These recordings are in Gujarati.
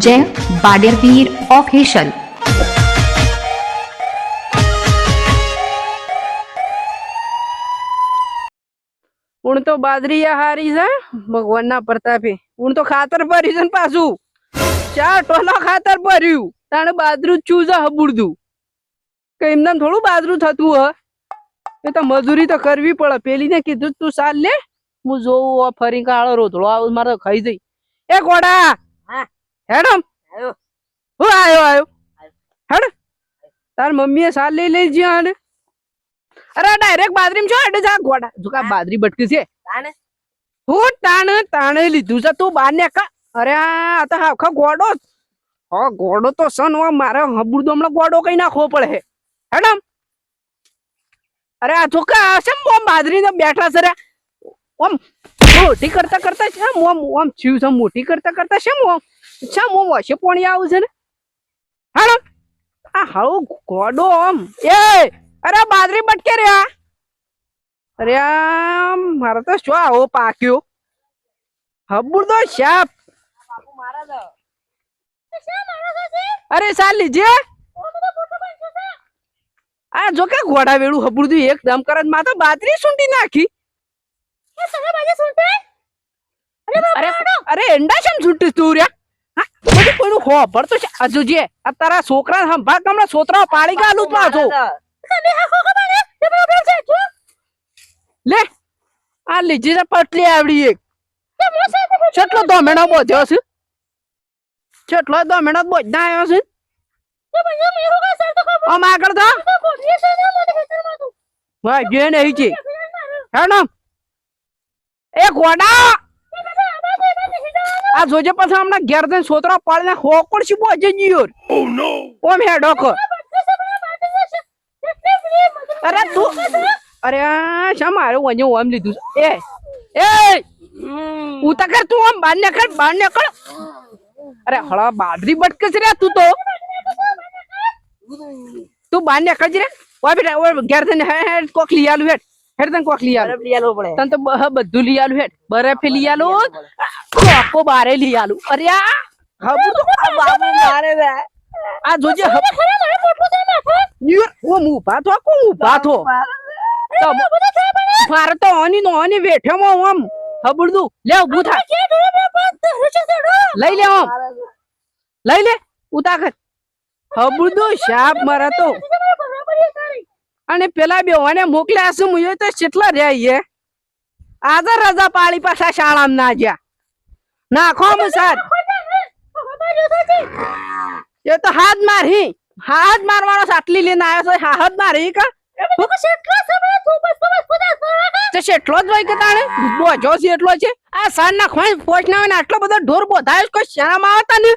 જય બાડેરવીર ઓફિશિયલ હું તો બાદરીયા હારી છે ભગવાનના પ્રતાપે હું તો ખાતર ભર્યું છે ને પાછું ચાર ટોલો ખાતર ભર્યું તાણે બાદરું ચૂઝ હબુડતું કે એમને થોડું બાદરું થતું હ એ તો મજૂરી તો કરવી પડે પેલીને કીધું તું સાલ લે હું જોઉં ફરી કાળો રોધળો આવું મારે ખાઈ જઈ. એ ગોડા! હેડમ. હું આવ્યો આવ્યો. હેડ. તાર મમ્મીએ સાર લઈ લઈ જ્યાં આને અરે ડાયરેક્ટ બાદરીમ છો? એટલે જા ગોડા. જો બાદરી બટકી છે. તાણે. હું તાણે તાણે લીધું છે. તું બાર ને કા અરે આ તો આખો ગોડો. હા ગોડો તો સન હો મારે હબુડો હમણાં ગોડો કઈ નાખવો પડે હે હેડમ. અરે આ છોકરા છે બોમ બાદરી ને બેઠા છે રે? ઓમ મોટી કરતા કરતા છે ઓમ ઓમ જીવ છે મોટી કરતા કરતા છે ઓમ છે ઓમ વશે પોણી આવું છે ને? હાલો. આ હાઉ ગોડો આમ. એ અરે બાદરી બટકે રહ્યા અરે આમ મારે તો શું આવો પાક્યો? હબુર તો શાપ અરે સાલ લીજે. આ જો કે ઘોડા વેળું હબુર એકદમ કરે માં તો બાદરી સુંટી નાખી. અરે અરે એંડા શેમ છૂટી તું રે હા, બધું કોઈનું હો ભરતો છે આ જોજે આ તારા છોકરા સંભાળ હમણાં છોતરા પાડી ગાલું જ પાછો લે આ લીજી છે પટલી આવડી એક કેટલો દોમેણો બોધ્યો છે કેટલો દોમેણો બોધના આવ્યો છે આમ આગળ તો ભાઈ જે નહીં છે હેડો એ ગોડા આ જોજે પાછા હમણાં ઘેર જઈને છોતરા પાડીને હોકડ શું બોજે જીયો ઓમ હેડો કર અરે તું અરે શા મારે વજે ઓમ લીધું છે? એ એ ઉતા કર તું આમ બાર નીકળ બાર નીકળ અરે હળા બાદરી બટકે છે રે તું તો તું બાર નીકળ જ રે ઓય બેટા ઓય ઘેર જઈને હે કોક લઈ આલું હેડ હેડ તને કોક લઈ આલું. બરફ લઈ આલવો પડે. તને તો બ- બધું લઈ આલું હેડ. બરફ લઈ આલું. કોકો બારે લઈ આલું. અરે આ! હબુ તો બાપુ મારે છે આ જોજે હબ ન્યુ- ઓમ ઊભા થો કોમ મુ થો. તો મારે તો ઓની નો ઓની વેઠેમાં ઓમ હબુડું લે ઊભું થા. લઈ લે ઓમ લઈ લે ઉતાકર હબુડું શાપ મારે તો. અને પેલા બે ઓને મોકલ્યા છે, મુયો તો કેટલા રહ્યા ઈએ? આજે રજા પાડી પાછા શાળામાં ના ગયા. નાખો મુસાર એ તો હાથ મારી. હાથ મારવાનો સાટલી લઈને આવ્યો છે હાથ મારી કા? તે જ હોય કે તાણે? બોજો છે, એટલો છે. આ સાંજ ના ખોઈ હોય ને, આટલો બધો ઢોર બોધાયો કોઈ શરમ આવતા ને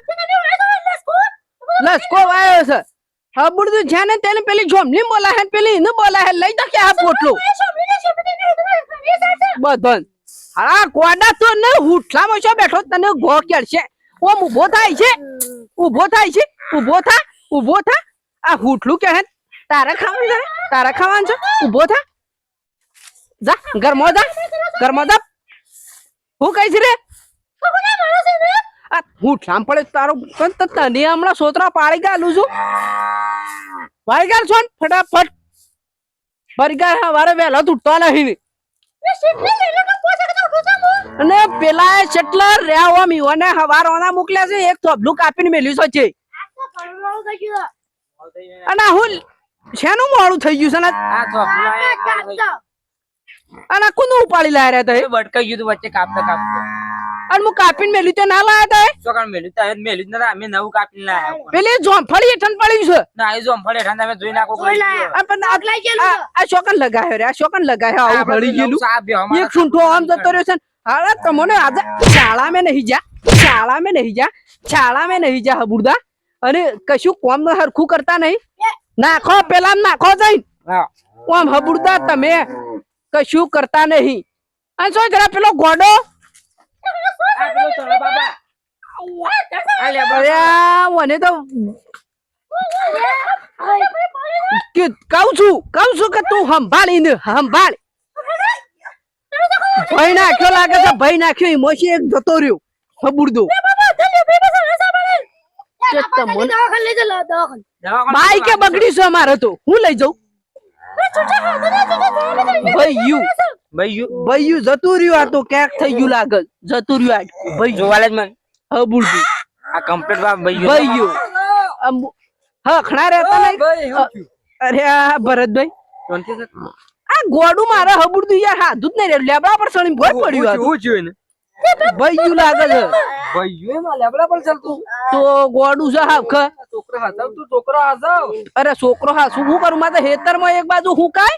લસકો આવ્યો છે. હબુડું છે ને તેને પેલી જોમલી બોલા હે પેલી ઇને બોલા હે લઈ તો કે આ પોટલો. બધન. હા કોડા તો ને હુઠલામાં છો બેઠો તને ગો કેળશે. ઓમ ઊભો થાય છે. ઊભો થાય છે. ઊભો થા. ઊભો થા. આ હુઠલું કે હે તારે ખાવાનું છે તારા ખાવાનું છે? ઊભો થા. જા ઘરમાં જા. ઘરમાં જા. હું કહીશ રે? આ હુઠલામ પડે તારો તને હમણાં સોતરા પાડી ગાલું છું પાડી ગાલ છો ફટાફટ. ભરી ગાલ વારે વહેલો તૂટતો નહીં. અને પેલા શેટલર રહ્યા ઓમ ઈઓને હવાર ઓના મોકલ્યા છે. એક થોબલું કાપીને મેલ્યું છે. અને હું શેનું મોડું થઈ ગયું છે ને? અને કોનું ઉપાડી લાયા રહ્યા તા ભટકાઈ ગયું વચ્ચે કાપતા કાપતા. અને હું કાપીને મેલ્યું તો ના લાયા તા ચોકણ મેલ્યું? તા મેલ્યું જ નતા. અમે નવું કાપીને લાયા પેલી જોમફળી હેઠળ પડ્યું છે. ના એ જો ફળે ઠંડા તમે જોઈ નાખો કોઈ લાયા. આ પણ આ- ગયેલું આ શોકન લગાયો રે આ શોકન લગાયો. આવું ભળી ગયેલું. એક છૂંઠો આમ જતો રહ્યો છે ને. અરે તમને આજે શાળા મે નહીં જા શાળા મે નહીં જા શાળા મે નહીં જા હબુરદા. અને કશું કોમ હરખું કરતા નહીં. નાખો પેલા નાખો જઈ કોમ હબુરદા તમે કશું કરતા નહીં. અને શું જરા પેલો ગોડો? આ પેલો બાબા. આ લે બા. અરે આ મને તો કહું છું કહું છું કે તું સંભાળીને સંભાળ ભાઈ નાખ્યો લાગે છે ભાઈ નાખ્યો એમાંથી એક જતો રહ્યો હબુરદો બાઈક બગડી છે અમારે તો હું લઈ જાઉં ભાઈ યુ ભાઈ યુ જતું રહ્યું આ તો ક્યાંક થઈ ગયું લાગે જતું રહ્યું આ. ભાઈ જોવાલે જ મને હબુરદું આ કમ્પ્લીટ વા ભાઈ યુ ભાઈ યુ આમ હા ખણા રહેતા નહીં? અરે આ ભરતભાઈ. આ ગોડું મારે હબુરદું યાર હાધું જ નહીં રહ્યું લેબડા પર સણી ભોય પડ્યું આ હું એને ભાઈ લાગે છે. ભાઈ એમાં લેબડા પર ચાલતું? તો ગોડું છે હા છોકરો હાથાવ તું છોકરો હાથાવ. અરે છોકરો હા શું કરું? મારે ખેતરમાં એક બાજુ હું કાય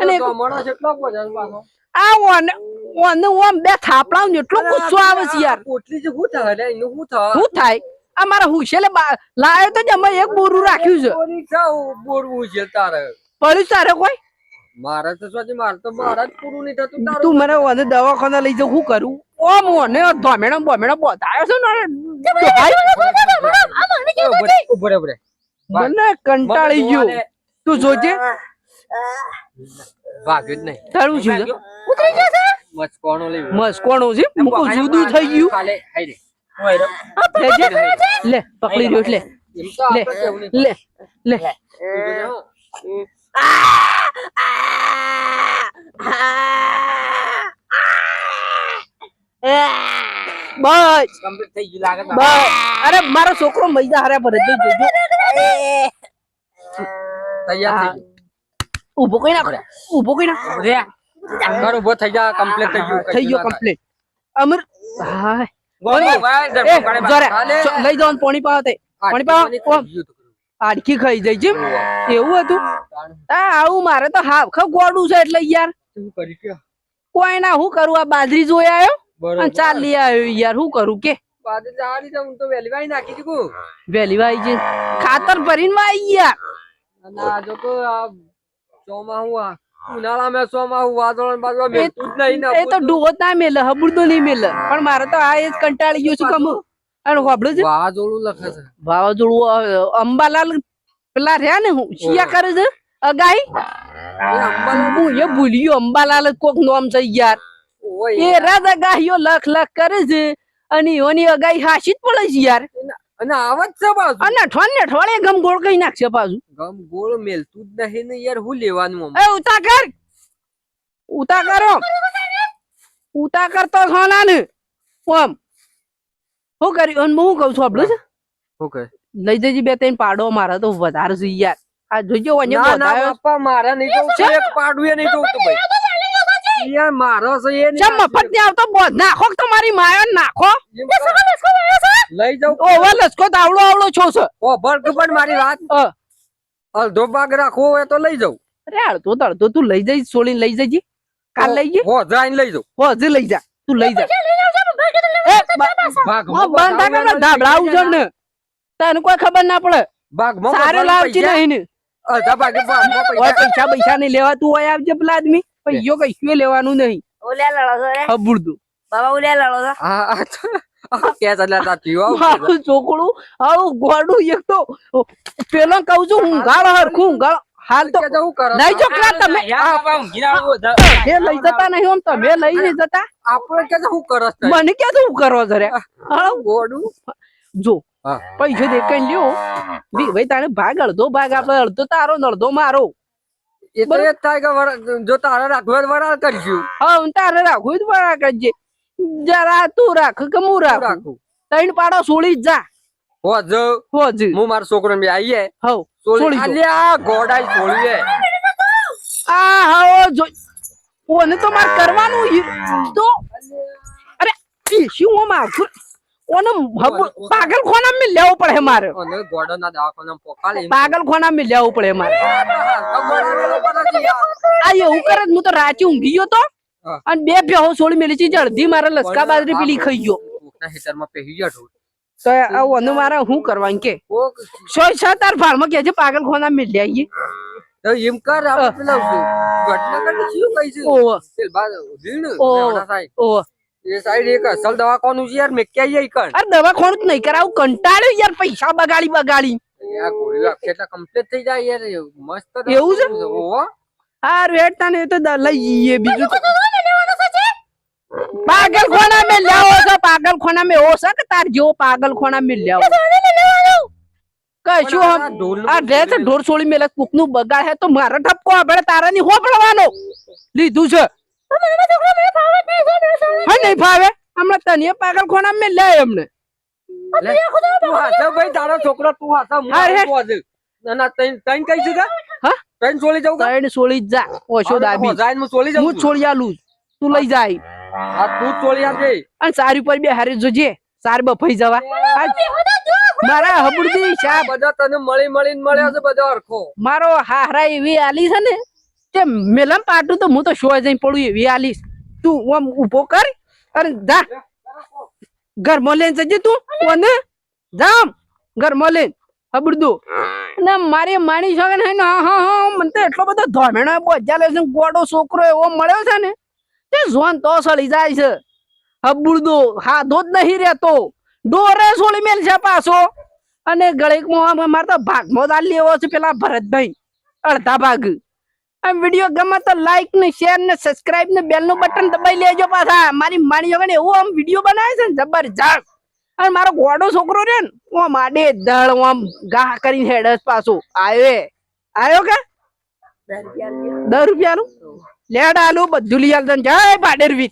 અને એક- માણસ એટલો ભજન પાછો. આ ઓને ઓને ઓમ બે થાપડા ગુસ્સો આવે છે યાર. પોટલી જે હું થાય એનું હું થાય? શું થાય? આ મારા હુશેલે લાયો તો એક બોરું રાખ્યું છે. ચાવ છે તારે. પડ્યું તારે કોઈ? મારે તો શું મારે તો મારા જ પૂરું નહીં થતું તારું તું મને ઓને દવાખાના લઈ જાઉં શું કરું? ઓમ ઓને ધોમેણો બોમેણો બતાવ્યો છે ને ઉભરે ઉભરે મને કંટાળી ગયો. તું જોજે. ભાગ્યો જ નહીં. તારું શું છે? મચ લઈ મસ છે? મૂકું જુદું થઈ ગયું. કાલે હાઈ રે. લે પકડી રહ્યો એટલે લે. લે લે બસ કમ્પ્લીટ થઈ ગયું લાગે બસ અરે મારો છોકરો મૈદા હારે ભરે જોજો તૈયાર ઊભો કઈ નાખ ઊભો કઈ નાખ રે ઊભો થઈ જા કમ્પ્લીટ થઈ ગયું થઈ ગયો કમ્પ્લીટ અમર હા ગોળો. ચ- લઈ જાવ પાણી પાવા તે પાણી પાવા આડકી ખાઈ જાય છે એવું હતું? આવું મારે તો હાવ ખા ગોડું છે એટલે યાર. શું કોઈ ના હું કરું? આ બાજરી જોઈ આવ્યો અને ચાલ લઈ આવ્યો યાર હું કરું કે? બાદ જાડી તો હું તો વેલી વાઈ નાખી દીધું વેલી વાઈ છે ખાતર ભરીને વાઈ યાર આ જો તો આ ચોમાહું આ ઉનાળામાં ચોમાહું વાદળ ને બાદળ મેલતું જ નહીં એ તો ડોત ના મેલે હબુડતો નહીં મેલે. પણ મારે તો આ એ જ કંટાળી ગયો છું કમું અને હોબળું છે? વાવાઝોડું લખે છે. વાવાઝોડું અંબાલાલ પેલા રહ્યા ને હું શિયા કરે છે? અગાઈ? હું એ ભૂલી અંબાલાલ કોક નામ છે યાર. એ રાજા અગાઈઓ લખ લખ કરે છે અને એની અગાઈ હાસી જ પડે છે યાર. અને આવત છે બાજુ. અને ઠોણ ને ઠોણે ગમ ગોળ કઈ નાખશે પાછું ગમ ગોળ મેલતું જ નહીં ને યાર હું લેવાનું એ ઉતા કર. ઉતા કરો. ઉતા કરતો સોના ને ઓમ. હું કર્યું અને હું કઉ છું આપણું છે ઓકે? લઈ જજે બે ત્રણ પાડો મારા તો વધારે છે યાર. આ જોજો વન્ય ના ના બતાવ્યો મારા નહીં જોવું એક પાડું એ નહીં જોવું ભાઈ. યાર મારો છે એ નહીં ચમ મફત ને આવતો બોધ નાખો તો મારી માયો નાખો. લઈ જાઉં ઓવર લસકો તો આવડો આવડો છો છે. ઓ ભરક પણ મારી વાત. અ, અડધો ભાગ રાખવો હોય તો લઈ જાઉં. અરે અડધો તો અડધો તું લઈ જઈ સોળીને લઈ જજી. કાલ લઈ જઈ હો જઈને લઈ જાઉં. હો હજી લઈ જા. તું લઈ જા. બ- બંધ થાય છે ને તને કોઈ ખબર ના પડે. ભાગમાં સારું બધાને લાવજી પૈસા- નહીં ને. ભાગે પૈસા પૈસા નહીં લેવા તું હોય આવજે પેલા આદમી પૈસો કઈ લેવાનું નહીં. હબુડતું કે ચાલ્યા તા થયું આવું. છોકરું આવું ગોડું એક તો પેલો કહું છું હું ઊંઘાડો હરખું ઊંઘાડો હાલ તો કે નહીં છોકરા તમે. એ લઈ જતા નહીં આમ તમે લઈ નહીં જતા. આપણે કે શું કરો મને કે શું કરો જરે ગોડું? જો પૈસો દેખાઈ લ્યો ભાઈ તારે ભાગ અડધો ભાગ આપડે અડધો તારો અડધો મારો. એ જ થાય કે જો તારે રાખવું વરાળ કરીશું. હા તારે રાખું તો બરા કરજે. જરા તું રાખ કે હું રાખું? રાખું? ત્રણ પાડો સોળી જા હો જો. હોજ. હું મારા છોકરો આવીએ. હવ. જો. અલ્યા આ હા જો ઓને તો માર કરવાનું તો અરે ઈ શું હું માખું ઓને પાગલ ખોના મે લેવું પડે મારે. અને ગોડો ના દવાખાના પોકાલે પાગલ ખોના મે લેવું પડે મારે. આ એવું કરે તો હું તો રાચી ઊંઘી ગયો તો. અને બે ભેહો સોળી મેલી છે અડધી મારે લસકા બાજરી પેલી ખાઈ ગયો. કોકના હેતરમાં પહેરી ગયા. તો ઓને મારે શું કરવાનું કે? સોય છ તાર ફાર્મમાં કે છે પાગલ ખોના માં લઈ તો એમ કર આ પેલા ઘટના કરી શું કહી છે? ઓ રીણ ઓ એ સાઈડ એક અસલ દવાખાનું છે યાર મેં ક્યાં આઈ કર અરે દવાખાનું જ નહીં કરાવું કંટાળ્યો યાર પૈસા બગાડી બગાડી. યાર ગોળી એટલે કમ્પ્લીટ થઈ જાય યાર મસ્ત એવું છે? ઓ આ રેડતા ને એ તો લઈ જઈએ બીજું પાગલ ખોના મેં લ્યાવો છો? પાગલ ખોના મેં હો છે કે તાર જેવો પાગલ ખોના મેં લ્યાવો. કશું હમ આ છે ઢોર છોડી મેલે કુકનું બગાડ હે તો મારો ઠપકો આપણે તારા ની હોપડવાનો લીધું છે. હા નહીં ફાવે? હમણાં તને પાગલ ખોના મેં લે એમને. ભાઈ તારો છોકરો તું હા. ના ના તૈન તૈન કઈ છું? હા? તૈન છોડી જાઉં કા? છોડી જા ઓછો દાબી. હું છોડી આલું તું લઈ જાય. આ તું ચોળિયા છે અને સારી પર બે હારે જોજે. સાર બફાઈ જવા. મારા હબુડી શા બધા તને મળી મળીને મળ્યા છે બધા અરખો મારો હારા એવી આલી છે ને તે મેલમ પાટું તો હું તો શો જઈને પડું એવી આલી તું ઓમ ઊભો કર અને જા. ઘરમાં લઈને જજે તું કોને? જામ ઘરમાં લઈને હબડદો ને મારી માણી છો ને હા હા હા મને તો એટલો બધો ધોમેણો બોજા લે છે ગોડો છોકરો એવો મળ્યો છે ને તે ઝોન તો સળી જાય છે. હબુડદો હાથો જ નહીં રહેતો. ડોરે સોળી મેલ છે પાછો. અને ગળેકમાં મારે તો ભાગમાં દાલ લેવો છે પેલા ભરતભાઈ. અડધા ભાગ. આ વીડિયો ગમે તો લાઈક ને શેર ને સબસ્ક્રાઇબ ને બેલનું બટન દબાઈ લેજો પાછા. મારી માણી વગર એવું આમ વીડિયો બનાવે છે ને જબરજસ્ત. અને મારો ગોડો છોકરો રે ને ઓમ આડે દળ આમ ગાહ કરીને હેડસ પાછો. આવ્યો આવ્યો કે? દસ રૂપિયાનું? લેડ આલુ બધું લઈ આલ જય ભાડેરવી.